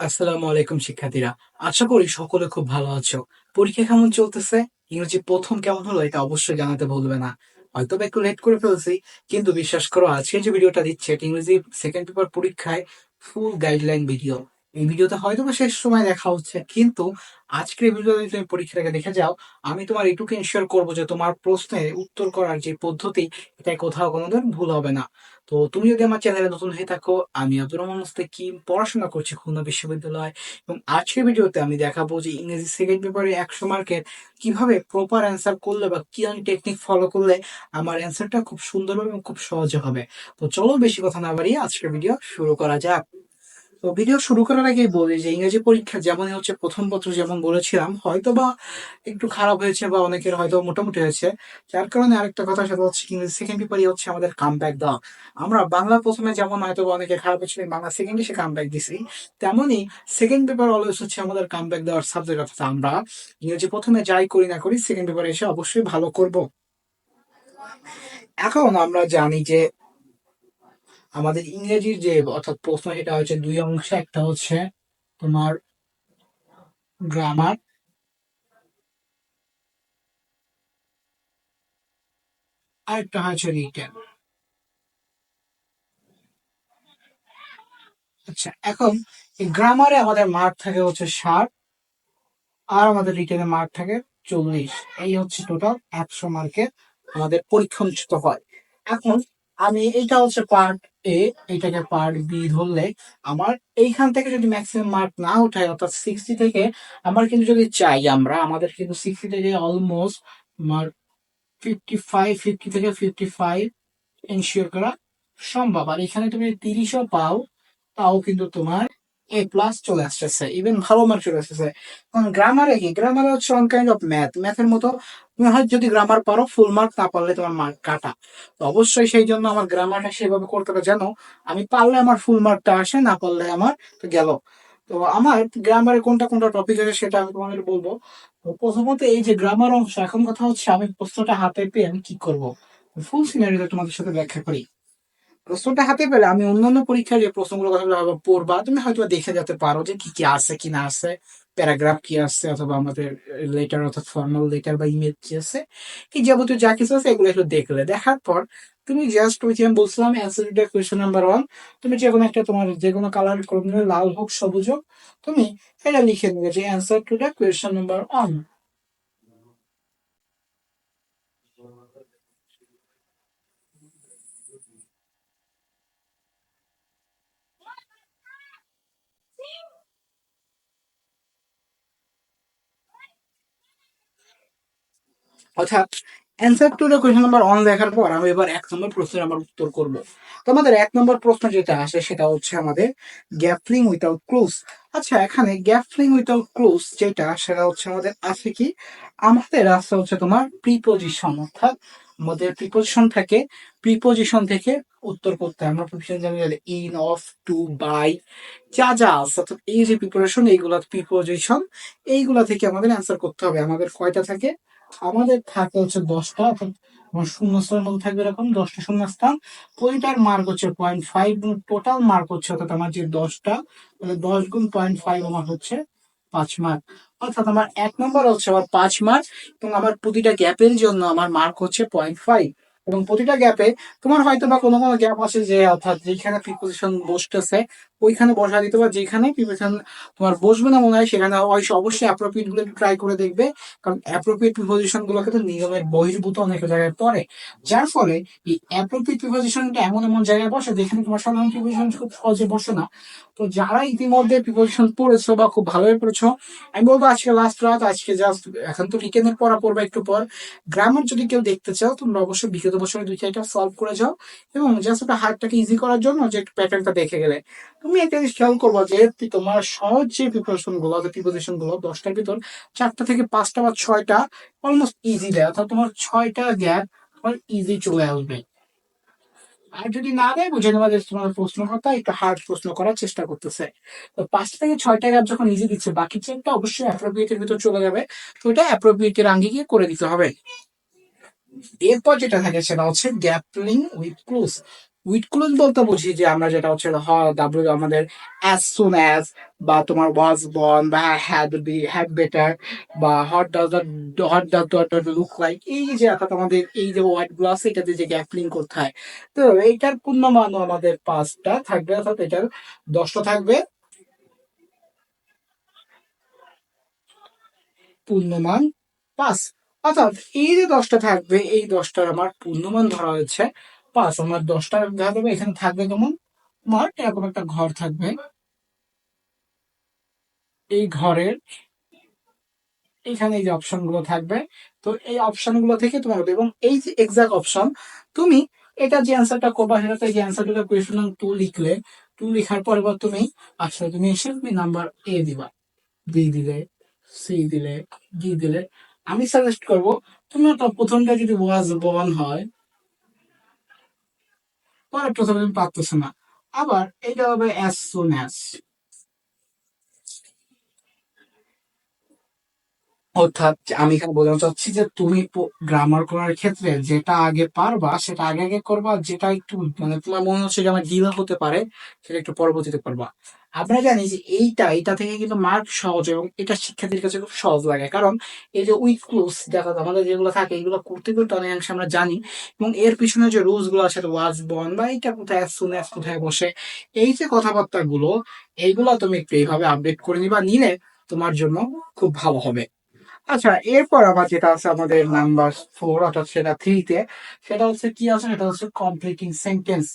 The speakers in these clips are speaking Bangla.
আসসালামু আলাইকুম, শিক্ষার্থীরা। আশা করি সকলে খুব ভালো আছো। পরীক্ষা কেমন চলতেছে? ইংরেজি প্রথম কেমন হলো এটা অবশ্যই জানাতে ভুলবে না। হয়তো একটু লেট করে ফেলছি, কিন্তু বিশ্বাস করো আজকে যে ভিডিওটা দিচ্ছে ইংরেজি সেকেন্ড পেপার পরীক্ষায় ফুল গাইডলাইন ভিডিও এই ভিডিওতে হয়তো বা শেষ সময় দেখা হচ্ছে, কিন্তু আজকের ভিডিও যদি তুমি পরীক্ষাটাকে দেখে যাও। আমি তোমার এটুকু ইনশিওর করব যে তোমার প্রশ্নের উত্তর করার যে পদ্ধতি এটা কোথাও কোনোদিন ভুল হবে না। তো তুমি যদি আমার চ্যানেলে নতুন হয়ে থাকো, আমি আব্দুর রহমান মুস্তাকিম পড়াশোনা করছি খুলনা বিশ্ববিদ্যালয়, এবং আজকের ভিডিওতে আমি দেখাবো যে ইংরেজি সেকেন্ড পেপারে একশো মার্কের কীভাবে প্রপার অ্যান্সার করলে বা কি আমি টেকনিক ফলো করলে আমার অ্যান্সারটা খুব সুন্দর এবং খুব সহজে হবে। তো চলো বেশি কথা না বাড়িয়ে আজকের ভিডিও শুরু করা যাক। তো ভিডিও শুরু করার আগেই বলি যে ইংরেজি পরীক্ষা যেমন হচ্ছে, প্রথম পত্র যেমন বলেছিলাম হয়তো বা একটু খারাপ হয়েছে বা অনেকের হয়তো মোটামুটি হয়েছে। যার কারণে আরেকটা কথা সেটা হচ্ছে ইংরেজি সেকেন্ড পেপারই হচ্ছে আমাদের কামব্যাক দেওয়া। আমরা বাংলা প্রথমে যেমন হয়তো অনেকে খারাপ হয়েছিল বাংলা সেকেন্ডে সে কামব্যাক দিছি। তেমনই সেকেন্ড পেপার অলওয়েজ হচ্ছে আমাদের কামব্যাক দেওয়ার সাবজেক্ট অর্থাৎ আমরা ইংরেজি প্রথমে যাই করি না করি সেকেন্ড পেপারে এসে অবশ্যই ভালো করব। এখন আমরা জানি যে আমাদের ইংরেজির যে, অর্থাৎ প্রশ্ন সেটা হচ্ছে দুই অংশে, একটা হচ্ছে তোমার গ্রামার আর একটা হচ্ছে রিটেন আচ্ছা এখন এই গ্রামারে আমাদের মার্ক থাকে হচ্ছে ষাট, আর আমাদের রিটেনে মার্ক থাকে চল্লিশ। এই হচ্ছে টোটাল একশো মার্কের আমাদের পরীক্ষা অনুষ্ঠিত হয়। এখন আমি এটা হচ্ছে পার্ট এ এটাকে পার্ট বি ধরলে আমার এইখান থেকে যদি ম্যাক্সিমাম মার্ক না উঠায়, অর্থাৎ সিক্সটি থেকে আমার কিন্তু যদি চাই আমরা, আমাদের কিন্তু সিক্সটি থেকে অলমোস্ট আমার ফিফটি ফাইভ ফিফটি থেকে ফিফটি ফাইভ এনশিওর করা সম্ভব। আর এখানে তুমি তিরিশও পাও, তাও কিন্তু তোমার এ প্লাস চলে আসতেছে ইভেন ভালো মার্ক চলে আসতেছে। কারণ গ্রামারে কি গ্রামারে হচ্ছে অন কাইন্ড অফ ম্যাথ ম্যাথের মতো তুমি হয়তো যদি গ্রামার পারো ফুল মার্ক না পারলে তোমার মার্ক কাটা। তো অবশ্যই সেই জন্য আমার গ্রামারটা সেভাবে করতে আমি পারলে আমার ফুল মার্কটা আসে, না পারলে আমার তো গেল। তো আমার গ্রামারে কোনটা কোনটা টপিক আছে সেটা আমি তোমাদের বলব। প্রথমত এই যে গ্রামার অংশ, এখন কথা হচ্ছে আমি প্রশ্নটা হাতে পেয়ে আমি কি করব? ফুল সিনারিটা তোমাদের সাথে ব্যাখ্যা করি। প্রশ্নটা হাতে পেলে আমি অন্যান্য পরীক্ষার যে প্রশ্নগুলো কথা পড়বা, তুমি হয়তো দেখে যেতে পারো যে কি কি আছে, কি না আছে, প্যারাগ্রাফ কি আছে, অথবা আমাদের লেটার অর্থাৎ ফর্মাল লেটার বা ইমেল কি আছে এই যাবতীয় যা কিছু আছে এগুলো একটু দেখলে। দেখার পর তুমি জাস্ট ওই যে আমি বলছিলাম অ্যান্সার কোয়েশ্চেন নাম্বার ওয়ান তুমি যে কোনো একটা তোমার যে কোনো কালার করবে লাল হোক, সবুজ হোক, তুমি এটা লিখে দেবে যে answer to the question number one অর্থাৎ answer to the question number one দেখার পর আমি এবার এক নম্বর প্রশ্নের আমার উত্তর করব। তো আমাদের এক নম্বর প্রশ্ন যেটা আসে সেটা হচ্ছে আমাদের গ্যাপলিং উইথাউট ক্লোজ আচ্ছা এখানে গ্যাপলিং উইথাউট ক্লোজ যেটা, সেটা হচ্ছে আমাদের আছে কি? আমাদের আছে হচ্ছে তোমার প্রিপোজিশন অর্থাৎ আমাদের প্রিপোজিশন থাকে প্রিপোজিশন থেকে উত্তর করতে হয়। আমরা প্রিপোজিশন জানি ইন অফ টু বাই যা যা অর্থাৎ এই যে প্রিপারেশন এইগুলা প্রিপোজিশন এইগুলা থেকে আমাদের অ্যান্সার করতে হবে। আমাদের কয়টা থাকে? আমাদের থাকে হচ্ছে দশটা, অর্থাৎ শূন্যস্থানের মধ্যে থাকবে এরকম, দশটা শূন্যস্থান। প্রতিটার মার্ক হচ্ছে পয়েন্ট ফাইভ টোটাল মার্ক হচ্ছে, অর্থাৎ আমার যে দশটা দশ গুণ পয়েন্ট ফাইভ আমার হচ্ছে পাঁচ মার্ক অর্থাৎ আমার এক নম্বর হচ্ছে আমার পাঁচ মার্ক এবং আমার প্রতিটা গ্যাপের জন্য আমার মার্ক হচ্ছে পয়েন্ট ফাইভ এবং প্রতিটা গ্যাপে তোমার হয়তো বা কোনো কোনো গ্যাপ আছে যে, অর্থাৎ যেখানে প্রিপোজিশন বসতেছে ওইখানে বসা দিতে পারে যেখানে প্রিপোজিশন তোমার বসবে না মনে হয় সেখানে অবশ্যই অ্যাপ্রোপ্রিয়েটগুলো একটু ট্রাই করে দেখবে। কারণ অ্যাপ্রোপ্রিয়েট প্রিপোজিশনগুলো কিন্তু নিয়মের বহির্ভূত অনেক জায়গায় পড়ে যার ফলে এই অ্যাপ্রোপ্রিয়েট প্রিপোজিশনটা এমন এমন জায়গায় বসে যেখানে তোমার সাধারণ প্রিপোজিশন খুব সহজে বসে না। তো যারা ইতিমধ্যে প্রিপোজিশন পড়েছো বা খুব ভালোভাবে পড়েছো, আমি বলব আজকে লাস্ট রাত, আজকে জাস্ট এখন তো রিটেনের পড়া পড়বে একটু পর। গ্রামার যদি কেউ দেখতে চাও, তোমরা অবশ্যই বিগত বছরে দুই চারটা সলভ করে যাও এবং জাস্ট একটা হার্টটাকে ইজি করার জন্য যে প্যাটার্নটা দেখে গেলে। তুমি একটা জিনিস খেয়াল করব যে তোমার সহজ যে প্রিপারেশনগুলো প্রিপোজিশনগুলো, দশটার ভিতর চারটা থেকে পাঁচটা বা ছয়টা অলমোস্ট ইজি দেয়। অর্থাৎ তোমার ছয়টা গ্যাপ তোমার ইজি চলে আসবে। আর যদি না দেয়, বুঝে নেওয়া যে তোমার প্রশ্নকর্তা একটু হার্ড প্রশ্ন করার চেষ্টা করতেছে। তো পাঁচটা থেকে ছয়টা গ্যাপ যখন নিজে দিচ্ছে, বাকি চেনটা অবশ্যই অ্যাপ্রোপ্রিয়েটের ভিতর চলে যাবে। তো এটা অ্যাপ্রোপ্রিয়েটের গিয়ে করে দিতে হবে। এরপর যেটা থাকে সেটা হচ্ছে gap filling with close with close বলতে বুঝি যে আমরা যেটা হচ্ছে ডাব্লিউ আমাদের অ্যাজ সুন অ্যাজ বা তোমার ওয়াজ বন বা হ্যাড বি হ্যাড বেটার বা hot does hot does dot look like এই যে অর্থাৎ আমাদের এই যে ওয়ার্ডগুলো আছে এটাতে যে গ্যাপলিং করতে হয় তো এইটার পূর্ণমানও আমাদের পাঁচটা থাকবে, অর্থাৎ এটার দশটা থাকবে। পূর্ণমান পাঁচ। অর্থাৎ এই যে দশটা থাকবে, এই দশটার আমার পূর্ণমান ধরা হয়েছে পাঁচ আমার দশটা দেখা যাবে এখানে থাকবে কেমন তোমার এরকম একটা ঘর থাকবে। এই ঘরের এখানে এই যে অপশনগুলো থাকবে, তো এই অপশনগুলো থেকে তোমার এবং এই যে এক্সাক্ট অপশন তুমি এটা যে অ্যান্সারটা করবা সেটাতে যে অ্যান্সারটা কোয়েশন টু লিখলে টু লেখার পর বা তুমি আসলে তুমি এসে তুমি নাম্বার এ দিবা। বি দিলে সি দিলে ডি দিলে। আমি সাজেস্ট করব, তুমি প্রথমটা যদি ওয়াজ বন হয় পরে প্রথমে পারতেছো না। আবার এটা হবে অ্যাজ সুন অ্যাজ অর্থাৎ আমি এখানে বলতে চাচ্ছি যে তুমি গ্রামার করার ক্ষেত্রে যেটা আগে পারবা, সেটা আগে আগে করবা, যেটা একটু মানে তোমার মনে হচ্ছে যে আমার ডিলে হতে পারে, সেটা একটু পরবর্তীতে করবা। আমরা জানি যে এইটা এটা থেকে কিন্তু মার্ক সহজ এবং এটা শিক্ষার্থীর কাছে খুব সহজ লাগে। কারণ এই যে উইক ক্লোজ দেখা আমাদের যেগুলো থাকে, এগুলো করতে করতে অনেকাংশে আমরা জানি এবং এর পিছনে যে রুলসগুলো আছে ওয়াজ বন বা এইটা কোথায় শুনে কোথায় বসে, এই যে কথাবার্তা গুলো এইগুলো তুমি একটু এইভাবে আপডেট করে নিবা, নিলে তোমার জন্য খুব ভালো হবে। আচ্ছা এরপর আবার যেটা আছে আমাদের নাম্বার ফোর অর্থাৎ সেটা থ্রিতে সেটা হচ্ছে কি আছে? সেটা হচ্ছে কমপ্লিটিং সেন্টেন্স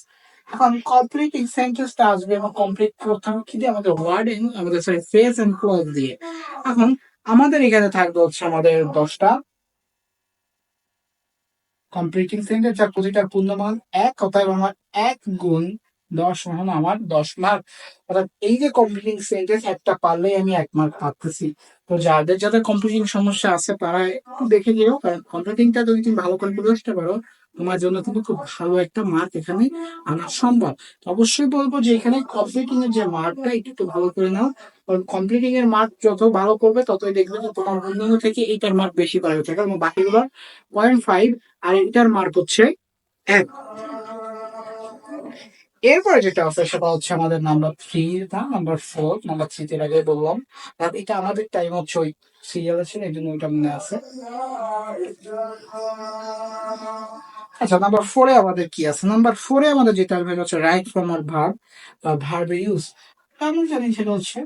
এখন কমপ্লিটিং সেন্টেন্সটা আসবে এবং কমপ্লিট করতে কি দিয়ে? আমাদের ওয়ার্ডিং আমাদের সরি ফেস এন্ড ক্লোজ দিয়ে। এখন আমাদের এখানে থাকবে হচ্ছে আমাদের দশটা। কমপ্লিটিং সেন্টেন্স যার প্রতিটার পূর্ণমান এক, অতএব আমার এক গুণ দশ সমান আমার দশ মার্ক অর্থাৎ এই যে কমপ্লিটিং সেন্টেন্স একটা পারলেই আমি এক মার্ক পাচ্ছি। তো যাদের যাদের কমপ্লিটিং সমস্যা আছে, তারা একটু দেখে নিও, কারণ কমপ্লিটিংটা যদি তুমি ভালো করে আসতে পারো তোমার জন্য কিন্তু খুব ভালো একটা মার্ক এখানে আনা সম্ভব। অবশ্যই বলব যে এখানে কমপ্লিটিং এর যে মার্কটা এটা একটু ভালো করে নাও। কারণ কমপ্লিটিং এর মার্ক যত ভালো করবে, ততই দেখবে যে তোমার অন্যান্য থেকে এইটার মার্ক বেশি পাওয়া হচ্ছে। কারণ বাকিগুলোর পয়েন্ট ফাইভ আর এটার মার্ক হচ্ছে এক। এরপরে যেটা আছে, সেটা হচ্ছে আমাদের নাম্বার থ্রি না নাম্বার ফোর নাম্বার থ্রি এর আগে বললাম। আর এটা আমাদের টাইম হচ্ছে ওই সিরিয়াল আছে এই জন্য ওইটা মনে আছে। আচ্ছা নাম্বার ফোরে আমাদের কি আছে? নাম্বার ফোরে আমাদের যেটা আসবে হচ্ছে রাইট ফ্রম আর ভার্ব বা ভার্বের ইউজ আমি জানি সেটা হচ্ছে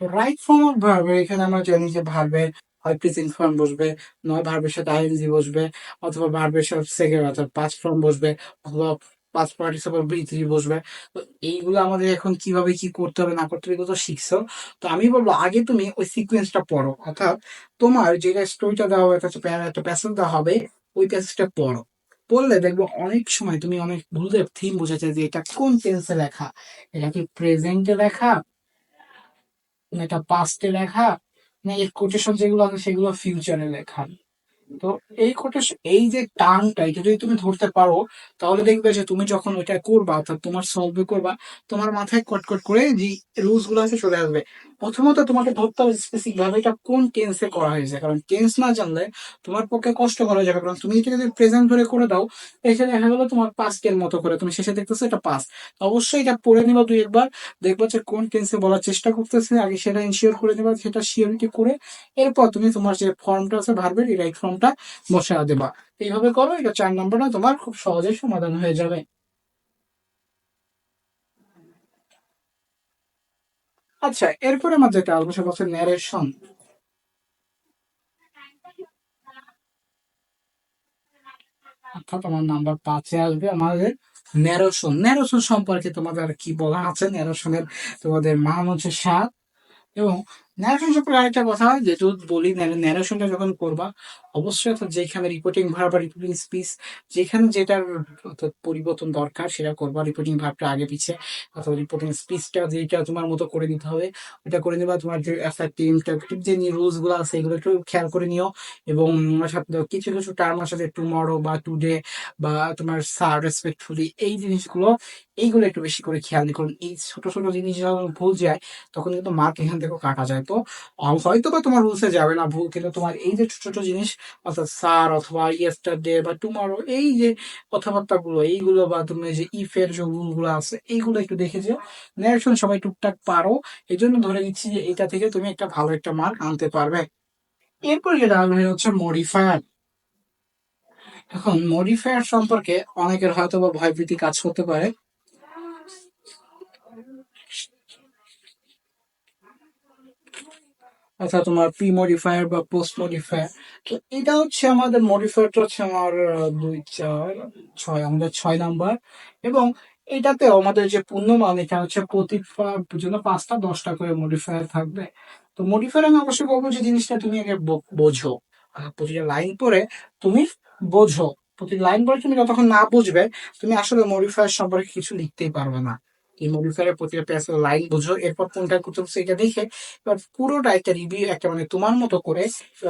রাইট ফর্ম অফ ভার্বের এখানে আমরা জানি যে ভার্বের হয় প্রেজেন্ট ফর্ম বসবে, নয় ভার্বের সাথে আইএনজি বসবে, অথবা ভার্বের সাথে সেকেন্ড অর্থাৎ পাঁচ ফর্ম বসবে, অথবা পাঁচ পার্টিসিপাল বি বসবে। তো এইগুলো আমাদের এখন কীভাবে কি করতে হবে না করতে হবে এগুলো তো শিখছো। তো আমি বলব, আগে তুমি ওই সিকুয়েন্সটা পড়ো, অর্থাৎ তোমার যেটা স্টোরিটা দেওয়া হবে একটা প্যাসেজ দেওয়া হবে, ওই প্যাসেজটা পড়ো। পড়লে দেখব অনেক সময় তুমি অনেক ভুলতে থিম বোঝাচ্ছে যে এটা কোন টেন্সে লেখা। এটা কি প্রেজেন্টে লেখা? এটা পাস্টে লেখা? না এর কোটেশন যেগুলো আছে সেগুলো ফিউচারে লেখা। তো এই কোটেশন এই যে টার্মটা এটা যদি তুমি ধরতে পারো, তাহলে দেখবে যে তুমি যখন ওইটা করবা অর্থাৎ তোমার সলভে করবা, তোমার মাথায় কটকট করে যে রুলসগুলো আছে চলে আসবে। প্রথমত তোমাকে ধরতে হবে স্পেসিফিক ভাবে এটা কোন টেন্সে করা হয়েছে। কারণ টেন্স না জানলে তোমার পক্ষে কষ্ট করা যাবে। কারণ তুমি এটা যদি প্রেজেন্ট ধরে করে দাও, এসে দেখা গেলো তোমার পাস্টের মতো করে। তুমি শেষে দেখতেছো এটা পাস অবশ্যই এটা পড়ে নিবা দুই একবার। দেখব যে কোন টেন্সে বলার চেষ্টা করতেছে। আগে সেটা ইনশিওর করে নেবা, সেটা শিওরিটি করে। এরপর তুমি তোমার যে ফর্মটা আছে ভার্বের এই রাইট ফর্মটা বসা দেবা। এইভাবে করো, এটা চার নম্বরটা তোমার খুব সহজে সমাধান হয়ে যাবে। আচ্ছা এরপরে আমার যেটা সেটা হচ্ছে ন্যারেশন অর্থাৎ আমার নাম্বার পাঁচে আসবে আমাদের ন্যারোশন ন্যারোশন সম্পর্কে তোমাদের আর কি বলা আছে? ন্যারোশনের তোমাদের মান হচ্ছে সাত। এবং ন্যারেশন সম্পর্কে আরেকটা কথা, যেহেতু বলি ন্যারেশনটা যখন করবা অবশ্যই অর্থাৎ যেখানে রিপোর্টিং ভার্ব বা রিপোর্টিং স্পিচ যেখানে যেটার অর্থাৎ পরিবর্তন দরকার, সেটা করবা। রিপোর্টিং ভার্বটা আগে পিছিয়ে অথবা রিপোর্টিং স্পিচটা যেটা তোমার মতো করে নিতে হবে, ওটা করে নেবা। তোমার যে অ্যাসার্টিভ ইন্টারপ্রেটিভ যে রুলসগুলো আছে, এগুলো একটু খেয়াল করে নিও এবং কিছু কিছু টার্ম আছে টুমরো বা টুডে বা তোমার সার রেসপেক্টফুলি এই জিনিসগুলো, এইগুলো একটু বেশি করে খেয়াল করুন এই ছোট ছোট জিনিস যখন ভুল যায়, তখন কিন্তু মার্ক এখান থেকেও কাটা যায়। তো হয়তো বা তোমার রুলসে যাবে না ভুল, কিন্তু তোমার এই যে ছোট ছোট জিনিস অর্থাৎ স্যার অথবা ইয়েস্টারডে বা টুমারো এই যে কথাবার্তাগুলো, এইগুলো বা তুমি যে ইফের যে রুলগুলো আছে, এইগুলো একটু দেখে যে ন্যারেশন সবাই টুকটাক পারো। এই জন্য ধরে নিচ্ছি যে এটা থেকে তুমি একটা ভালো একটা মার্ক আনতে পারবে। এরপর যেটা আসবে হচ্ছে মডিফায়ার এখন মডিফায়ার সম্পর্কে অনেকের হয়তো বা ভয়ভীতি কাজ করতে পারে। অর্থাৎ তোমার প্রি মডিফায়ার বা পোস্ট মডিফায়ার তো এটা হচ্ছে আমাদের মডিফায়ারটা হচ্ছে আমার দুই, চার, ছয়, আমাদের ছয় নাম্বার। এবং এটাতে আমাদের যে পূর্ণমান, এটা হচ্ছে প্রতি জন্য পাঁচটা, দশটা করে মডিফায়ার থাকবে। তো মডিফায়ার আমি অবশ্যই বলব যে জিনিসটা তুমি আগে বোঝো। প্রতিটা লাইন পরে তুমি বোঝো। প্রতি লাইন পরে তুমি যতক্ষণ না বুঝবে, তুমি আসলে মডিফায়ার সম্পর্কে কিছু লিখতেই পারবে না। এই মডিফায়ারের প্রতিটা প্যাসের লাইন বুঝো, এরপর কোনটা করতে হচ্ছে এটা দেখে, এবার পুরোটা একটা রিভিউ একটা মানে তোমার মতো করে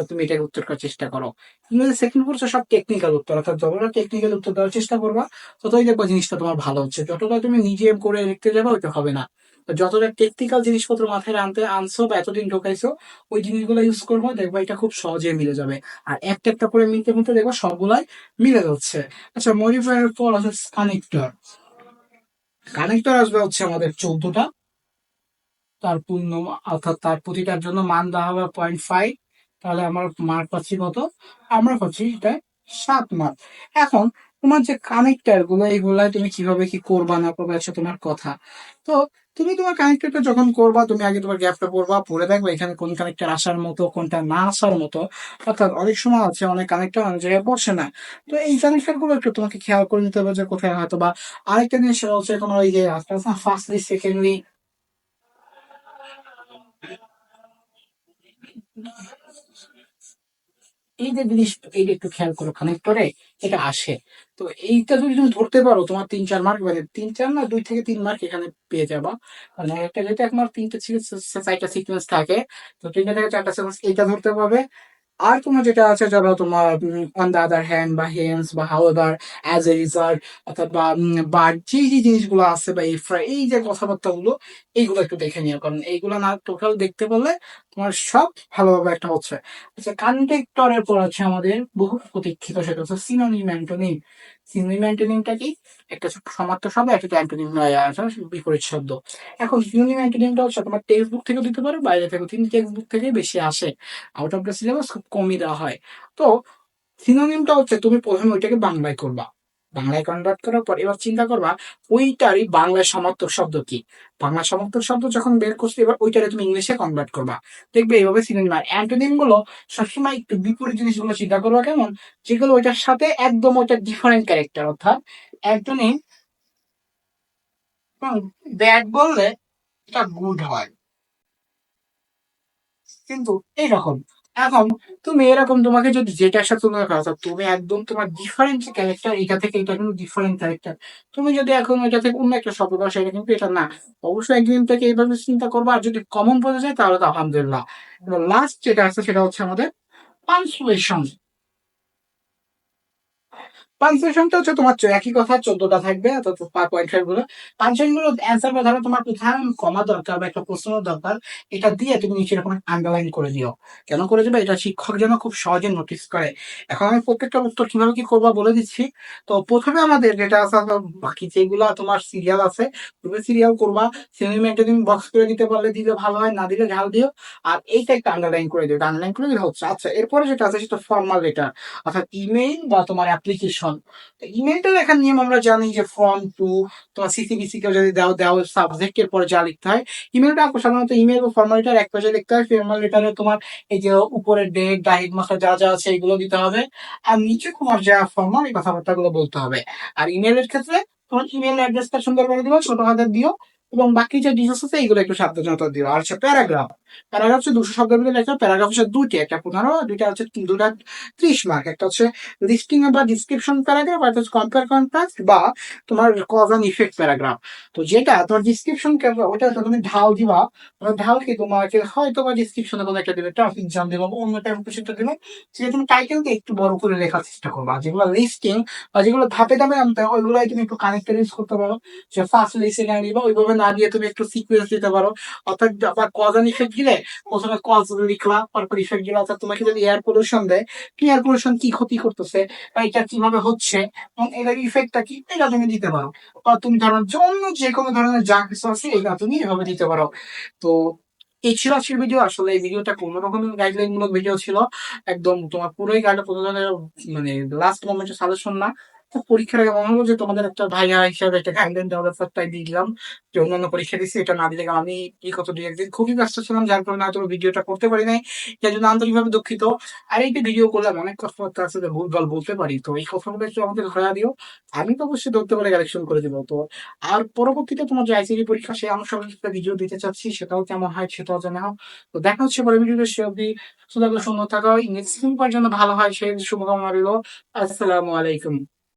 তুমি এটার উত্তর করার চেষ্টা করো। ইংরেজি সেকেন্ড কোর্সে সব টেকনিক্যাল উত্তর, অর্থাৎ যতটা টেকনিক্যাল উত্তর দেওয়ার চেষ্টা করবা, ততই দেখবা জিনিসটা তোমার ভালো হচ্ছে। যতটা তুমি নিজে করে লিখতে যাবে, ওইটা হবে না। যতটা টেকনিক্যাল জিনিসপত্র মাথায় আনতে আনছো বা এতদিন ঢোকাইছো, ওই জিনিসগুলো ইউজ করব, দেখবা এটা খুব সহজে মিলে যাবে। আর একটা একটা করে মিলতে মিলতে দেখবা সবগুলাই মিলে যাচ্ছে। আচ্ছা মডিফায়ার পর আছে কানেক্টর কানেক্টর আসবে হচ্ছে আমাদের চোদ্দটা। তার পূর্ণ অর্থাৎ তার প্রতিটার জন্য মান দেওয়া হবে পয়েন্ট ফাইভ। তাহলে আমার মার্ক পাচ্ছি কত? আমরা পাচ্ছি এটা সাত মার্ক। এখন তোমার যে কানেক্টারগুলো এইগুলা তুমি কীভাবে কি করবা না করবা একসাথে তোমার কথা। তো তুমি তোমার কানেক্টরটা যখন করবা, তুমি আগে তোমার গ্যাপটা পড়বা, পড়ে দেখবে এখানে কোন কানেক্টর আসার মতো, কোনটা না আসার মতো। অর্থাৎ অনেক সময় আছে, অনেক কানেক্টর অনেক জায়গায় বসে না। তো এই কানেক্টরগুলো একটু তোমাকে খেয়াল করে নিতে হবে যে কোথায় হয়তো বা আরেকটা জিনিস সেটা হচ্ছে তোমার ওই যে ফার্স্টলি সেকেন্ডলি এই যে জিনিস এইটা একটু খেয়াল করো কানেক্টরে এটা আসে। তো এইটা যদি তুমি ধরতে পারো, তোমার তিন, চার মার্ক মানে তিন, চার না, দুই থেকে তিন মার্ক এখানে পেয়ে যাবা। মানে একটা যেটা এক মার্ক তিনটা চারটা থাকে, তো তিনটা থেকে চারটা সিকোয়েন্স এইটা ধরতে পারবে। আর তোমার যেটা আছে যারা তোমার অন দ্য আদার হ্যান্ড বা হেন্স বা however as a result অর্থাৎ বা বা যে যে জিনিসগুলো আছে বা এই এই যে কথাবার্তাগুলো, এইগুলো একটু দেখে নিও। কারণ এইগুলো না টোটাল দেখতে পারলে তোমার সব ভালোভাবে একটা হচ্ছে। আচ্ছা কান্টেক্টরের পর আছে আমাদের বহু প্রতীক্ষিত, সেটা হচ্ছে সিনোনিম অ্যান্টোনিম সিনোনিম অ্যান্টোনিমটা কি? একটা সমার্থক শব্দ, একটা অ্যান্টোনিম বিপরীত শব্দ। এখন সিনোনিম অ্যান্টোনিমটা হচ্ছে তোমার টেক্সট বুক থেকেও দিতে পারো, বাইরে থেকে তিন টেক্সট বুক থেকে বেশি আসে। আউট অফ দ্য সিলেবাস খুব কমই দেওয়া হয়। তো সিনোনিমটা হচ্ছে তুমি প্রথমে ওইটাকে বাংলায় করবা। বাংলায় কনভার্ট করার পর এবার চিন্তা করবা ওইটারই বাংলায় সমর্থক শব্দ কি? বাংলা সমর্থক শব্দ যখন বের করছ, এবার ওইটারে তুমি ইংলিশে কনভার্ট করবা। দেখবে এইভাবে সিনোনিম আর অ্যান্টোনিমগুলো সবসময় একটু বিপরীত জিনিসগুলো চিন্তা করবা কেমন? যেগুলো ওইটার সাথে একদম ওইটার ডিফারেন্ট ক্যারেক্টার অর্থাৎ অ্যান্টোনিম ব্যাড বললে এটা গুড হয়। কিন্তু এইরকম এখন তুমি এরকম তোমাকে যদি যেটার সাথে তুলনা করা হয় তুমি একদম তোমার ডিফারেন্ট ক্যারেক্টার এটা থেকে এটা কিন্তু ডিফারেন্ট ক্যারেক্টার তুমি যদি এখন এটা থেকে অন্য একটা শব্দ পাও সেটা কিন্তু এটা না। অবশ্যই একদিন থেকে এইভাবে চিন্তা করব, আর যদি কমন পড়ে যায় তাহলে তো আলহামদুলিল্লাহ। লাস্ট যেটা আছে সেটা হচ্ছে আমাদের পাঞ্চুয়েশন পাঞ্চুয়েশনটা হচ্ছে তোমার একই কথা, চোদ্দটা থাকবে পয়েন্ট ফাইভগুলো অ্যান্সার বা ধরো তোমার কোথায় কমা দরকার বা একটা প্রশ্ন দরকার, এটা দিয়ে তুমি নিচে আন্ডারলাইন করে দিও। কেন করে দেবে? এটা শিক্ষক যেন খুব সহজে নোটিস করে। এখন আমি প্রত্যেকটা উত্তর কীভাবে কি করবা বলে দিচ্ছি। তো প্রথমে আমাদের যেটা আছে বাকি যেগুলা তোমার সিরিয়াল আছে, তুমি সিরিয়াল করবা। সিনেমাটা তুমি বক্স করে দিতে পারলে দিলে ভালো হয়, না দিলে ঝাল দিও। আর এইটা একটা আন্ডারলাইন করে দিও। আন্ডারলাইন করে দিলে হচ্ছে আচ্ছা এরপরে যেটা আছে সেটা ফর্মাল লেটার অর্থাৎ ইমেইল বা তোমার অ্যাপ্লিকেশন ইমেলটা লেখার নিয়ম আমরা জানি যে ফর্ম টু তোমার সিসিবিসি কেউ যদি দাও দাও সাবজেক্টের পরে যা লিখতে হয় ইমেলটা সাধারণত ইমেল বা ফর্মাল লেটার এক পেজে লিখতে হয় ফর্মাল লেটারে তোমার এই যে উপরে ডেট ডাইট মাসা যা যা আছে এগুলো দিতে হবে। আর নিচে তোমার যা ফর্মাল এই কথাবার্তাগুলো বলতে হবে। আর ইমেলের ক্ষেত্রে তোমার ইমেল অ্যাড্রেসটা সুন্দর করে দিবো, ছোট হাতের দিও। এবং বাকি যে ডিটেলস আছে এগুলো একটু সাবধানতা দিও। আর হচ্ছে প্যারাগ্রাফ। প্যারাগ্রাফ হচ্ছে দুশো শব্দের ভিতরে লেখা, প্যারাগ্রাফ হচ্ছে দুটি একটা পনেরো, দুইটা হচ্ছে দুটা ত্রিশ মার্ক একটা হচ্ছে লিস্টিং বা ডিসক্রিপশন প্যারাগ্রাফ আর হচ্ছে কম্পেয়ার কন্ট্রাস্ট বা তোমার কজ অ্যান্ড ইফেক্ট প্যারাগ্রাফ তো যেটা তোমার ডিসক্রিপশন ওটা তো তুমি ঢাল দিবা ঢাল কি তোমাকে হয়তো বা ডিসক্রিপশনে কোনো একটা দিবে ট্রাফিক জ্যাম দিবে বা অন্য টাইপ কিছু একটা দিবে সেটা তুমি টাইটেলকে একটু বড় করে লেখার চেষ্টা করবা। যেগুলো লিস্টিং বা যেগুলো ধাপে ধাপে আনতে হয় ওইগুলো তুমি একটু কানেক্টেড ইউজ করতে পারো। যে ফার্স্ট আনি বা ওইভাবে না দিয়ে তুমি একটু সিকুয়েন্স দিতে পারো। অর্থাৎ আবার কজ অ্যান্ড ইফেক্ট দিলে প্রথমে কজ লিখলা তারপর ইফেক্ট দিলা, অর্থাৎ তোমাকে যদি এয়ার পলিউশন দেয়, কি এয়ার পলিউশন কি ক্ষতি করতেছে, বা এটা কীভাবে হচ্ছে, এবং এটার ইফেক্টটা কি, এটা তুমি দিতে পারো। বা তুমি ধরো অন্য যে কোনো ধরনের যা কিছু আছে এটা তুমি এভাবে দিতে পারো। তো এই ছিল আজকের ভিডিও আসলে এই ভিডিওটা কোনো রকম গাইডলাইন মূলক ভিডিও ছিল। একদম তোমার পুরোই গাইড মানে লাস্ট মোমেন্টের সাজেশন না। পরীক্ষার আগে মনে হলো যে তোমাদের একটা ভাইয়া হিসাবে একটা গাইডলাইন দেওয়ার ব্যাপারটাই দিলাম যে অন্যান্য পরীক্ষা দিচ্ছি এটা না দিলে আমি এই কত দুই একদিন খুবই ব্যস্ত ছিলাম, যার কারণে হয়তো ভিডিওটা করতে পারি নাই। যার জন্য আন্তরিকভাবে দুঃখিত। আর এই ভিডিও করলাম, অনেক কথাবার্তা আছে যে ভুল ভালো বলতে পারি, তো এই কথাগুলো একটু আমাদের ধরা দিও। আমি তো অবশ্যই ধরতে পারে কালেকশন করে দিব। তো আর পরবর্তীতে তোমার যে আইসিডি পরীক্ষা সে অনুসারে ভিডিও দিতে চাচ্ছি, সেটাও কেমন হয় সেটাও জানাও তো দেখা হচ্ছে পরে ভিডিওতে সে অব্দি সুন্দর সুন্দর থাকা। ইংরেজি জন্য ভালো হয়, সেই শুভকামনা রইল। আসসালামু আলাইকুম।